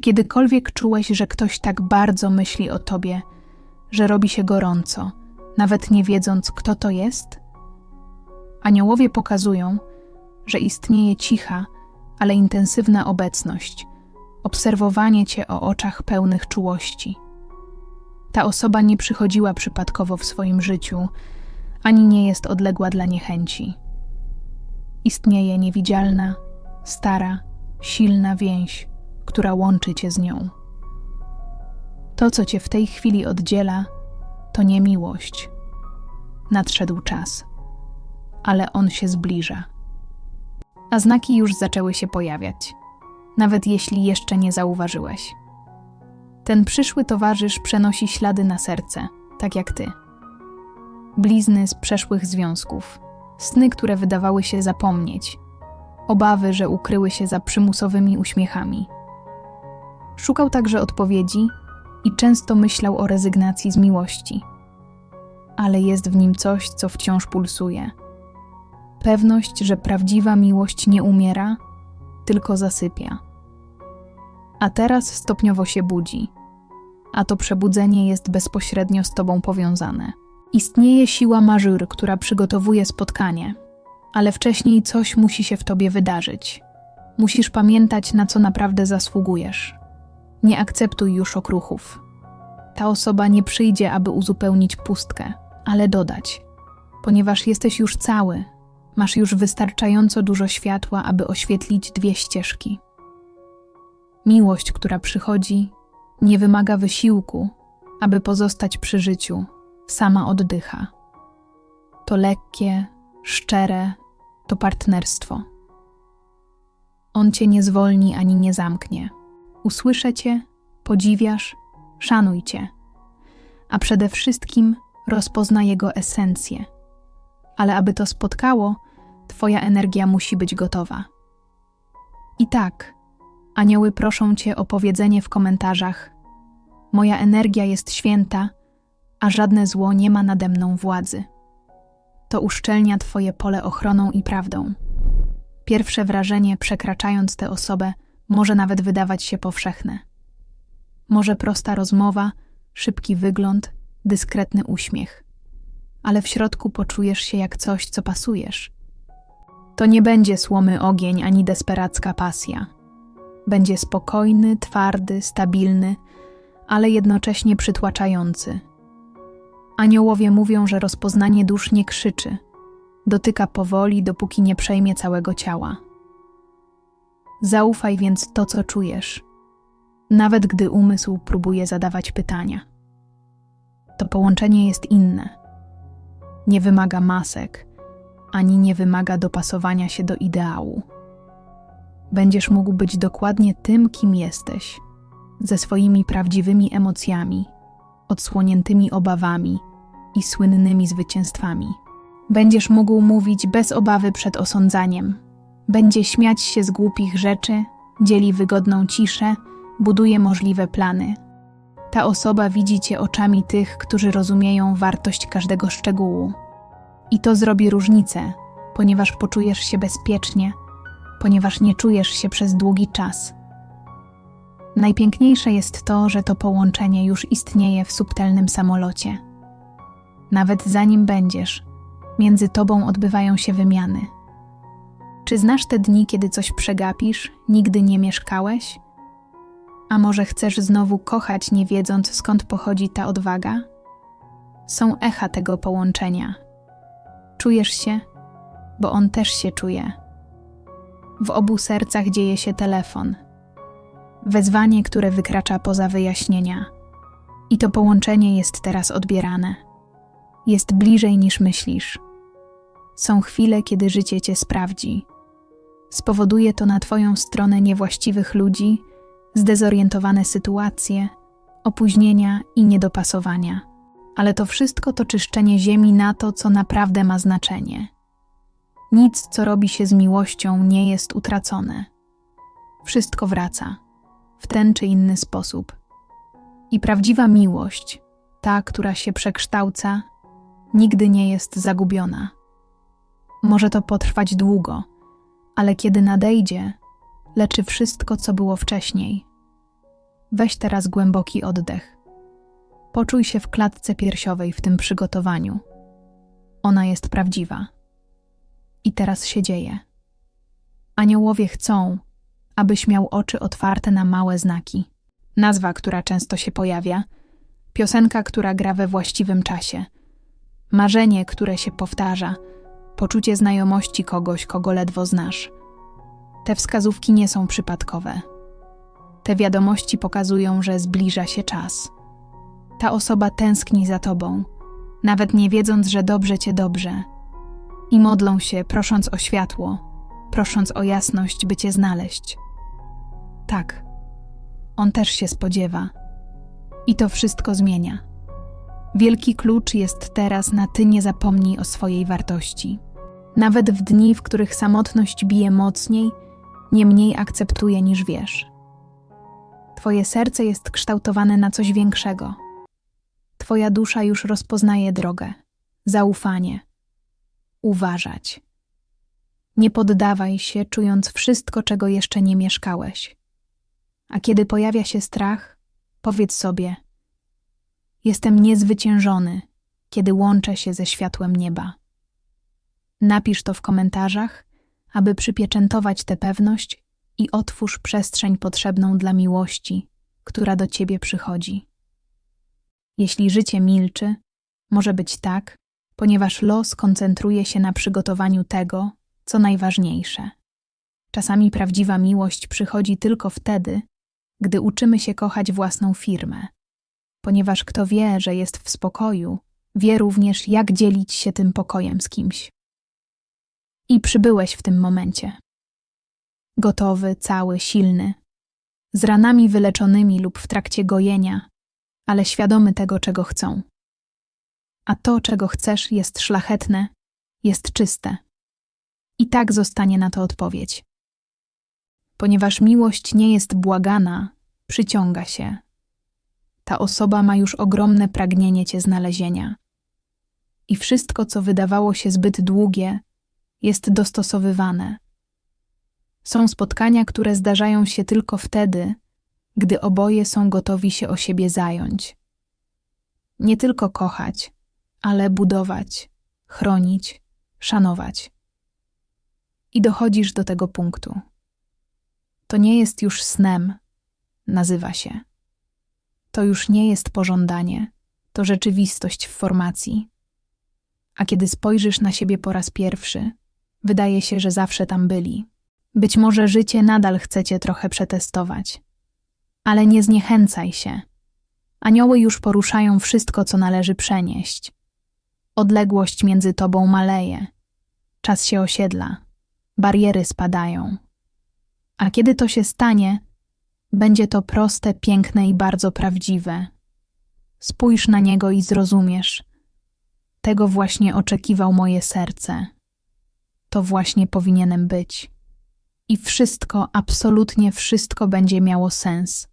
Czy kiedykolwiek czułeś, że ktoś tak bardzo myśli o tobie, że robi się gorąco, nawet nie wiedząc, kto to jest? Aniołowie pokazują, że istnieje cicha, ale intensywna obecność, obserwowanie cię o oczach pełnych czułości. Ta osoba nie przychodziła przypadkowo w swoim życiu, ani nie jest odległa dla niechęci. Istnieje niewidzialna, stara, silna więź, która łączy cię z nią. To, co cię w tej chwili oddziela, to nie miłość. Nadszedł czas, ale on się zbliża. A znaki już zaczęły się pojawiać, nawet jeśli jeszcze nie zauważyłeś. Ten przyszły towarzysz przenosi ślady na serce, tak jak ty. Blizny z przeszłych związków, sny, które wydawały się zapomnieć, obawy, że ukryły się za przymusowymi uśmiechami. Szukał także odpowiedzi i często myślał o rezygnacji z miłości. Ale jest w nim coś, co wciąż pulsuje. Pewność, że prawdziwa miłość nie umiera, tylko zasypia. A teraz stopniowo się budzi, a to przebudzenie jest bezpośrednio z tobą powiązane. Istnieje siła mażur, która przygotowuje spotkanie, ale wcześniej coś musi się w tobie wydarzyć. Musisz pamiętać, na co naprawdę zasługujesz. Nie akceptuj już okruchów. Ta osoba nie przyjdzie, aby uzupełnić pustkę, ale dodać, ponieważ jesteś już cały, masz już wystarczająco dużo światła, aby oświetlić dwie ścieżki. Miłość, która przychodzi, nie wymaga wysiłku, aby pozostać przy życiu, sama oddycha. To lekkie, szczere, to partnerstwo. On cię nie zwolni ani nie zamknie. Usłyszę cię, podziwiasz, szanuj cię, a przede wszystkim rozpozna jego esencję. Ale aby to spotkało, twoja energia musi być gotowa. I tak, anioły proszą cię o powiedzenie w komentarzach: Moja energia jest święta, a żadne zło nie ma nade mną władzy. To uszczelnia twoje pole ochroną i prawdą. Pierwsze wrażenie, przekraczając tę osobę, może nawet wydawać się powszechne. Może prosta rozmowa, szybki wygląd, dyskretny uśmiech. Ale w środku poczujesz się jak coś, co pasujesz. To nie będzie słomy ogień ani desperacka pasja. Będzie spokojny, twardy, stabilny, ale jednocześnie przytłaczający. Aniołowie mówią, że rozpoznanie dusz nie krzyczy, dotyka powoli, dopóki nie przejmie całego ciała. Zaufaj więc to, co czujesz, nawet gdy umysł próbuje zadawać pytania. To połączenie jest inne. Nie wymaga masek, ani nie wymaga dopasowania się do ideału. Będziesz mógł być dokładnie tym, kim jesteś, ze swoimi prawdziwymi emocjami, odsłoniętymi obawami i słynnymi zwycięstwami. Będziesz mógł mówić bez obawy przed osądzaniem. Będzie śmiać się z głupich rzeczy, dzieli wygodną ciszę, buduje możliwe plany. Ta osoba widzi cię oczami tych, którzy rozumieją wartość każdego szczegółu. I to zrobi różnicę, ponieważ poczujesz się bezpiecznie, ponieważ nie czujesz się przez długi czas. Najpiękniejsze jest to, że to połączenie już istnieje w subtelnym samolocie. Nawet zanim będziesz, między tobą odbywają się wymiany. Czy znasz te dni, kiedy coś przegapisz, nigdy nie mieszkałeś? A może chcesz znowu kochać, nie wiedząc skąd pochodzi ta odwaga? Są echa tego połączenia. Czujesz się, bo on też się czuje. W obu sercach dzieje się telefon. Wezwanie, które wykracza poza wyjaśnienia. I to połączenie jest teraz odbierane. Jest bliżej niż myślisz. Są chwile, kiedy życie cię sprawdzi. Spowoduje to na twoją stronę niewłaściwych ludzi, zdezorientowane sytuacje, opóźnienia i niedopasowania. Ale to wszystko to czyszczenie ziemi na to, co naprawdę ma znaczenie. Nic, co robi się z miłością, nie jest utracone. Wszystko wraca, w ten czy inny sposób. I prawdziwa miłość, ta, która się przekształca, nigdy nie jest zagubiona. Może to potrwać długo, ale kiedy nadejdzie, leczy wszystko, co było wcześniej. Weź teraz głęboki oddech. Poczuj się w klatce piersiowej w tym przygotowaniu. Ona jest prawdziwa. I teraz się dzieje. Aniołowie chcą, abyś miał oczy otwarte na małe znaki. Nazwa, która często się pojawia, piosenka, która gra we właściwym czasie, marzenie, które się powtarza, poczucie znajomości kogoś, kogo ledwo znasz. Te wskazówki nie są przypadkowe. Te wiadomości pokazują, że zbliża się czas. Ta osoba tęskni za tobą, nawet nie wiedząc, że dobrze cię dobrze. I modlą się, prosząc o światło, prosząc o jasność, by cię znaleźć. Tak, on też się spodziewa. I to wszystko zmienia. Wielki klucz jest teraz na ty nie zapomnij o swojej wartości. Nawet w dni, w których samotność bije mocniej, nie mniej akceptuje niż wiesz. Twoje serce jest kształtowane na coś większego. Twoja dusza już rozpoznaje drogę, zaufanie. Uważać. Nie poddawaj się, czując wszystko, czego jeszcze nie mieszkałeś. A kiedy pojawia się strach, powiedz sobie: Jestem niezwyciężony, kiedy łączę się ze światłem nieba. Napisz to w komentarzach, aby przypieczętować tę pewność i otwórz przestrzeń potrzebną dla miłości, która do ciebie przychodzi. Jeśli życie milczy, może być tak, ponieważ los koncentruje się na przygotowaniu tego, co najważniejsze. Czasami prawdziwa miłość przychodzi tylko wtedy, gdy uczymy się kochać własną firmę, ponieważ kto wie, że jest w spokoju, wie również, jak dzielić się tym pokojem z kimś. I przybyłeś w tym momencie. Gotowy, cały, silny, z ranami wyleczonymi lub w trakcie gojenia, ale świadomy tego, czego chcą. A to, czego chcesz, jest szlachetne, jest czyste. I tak zostanie na to odpowiedź. Ponieważ miłość nie jest błagana, przyciąga się. Ta osoba ma już ogromne pragnienie cię znalezienia. I wszystko, co wydawało się zbyt długie, jest dostosowywane. Są spotkania, które zdarzają się tylko wtedy, gdy oboje są gotowi się o siebie zająć. Nie tylko kochać, ale budować, chronić, szanować. I dochodzisz do tego punktu. To nie jest już snem, nazywa się. To już nie jest pożądanie, to rzeczywistość w formacji. A kiedy spojrzysz na siebie po raz pierwszy, wydaje się, że zawsze tam byli. Być może życie nadal chcecie trochę przetestować. Ale nie zniechęcaj się. Anioły już poruszają wszystko, co należy przenieść. Odległość między tobą maleje. Czas się osiedla. Bariery spadają. A kiedy to się stanie, będzie to proste, piękne i bardzo prawdziwe. Spójrz na niego i zrozumiesz. Tego właśnie oczekiwał moje serce. To właśnie powinienem być. I wszystko, absolutnie wszystko będzie miało sens.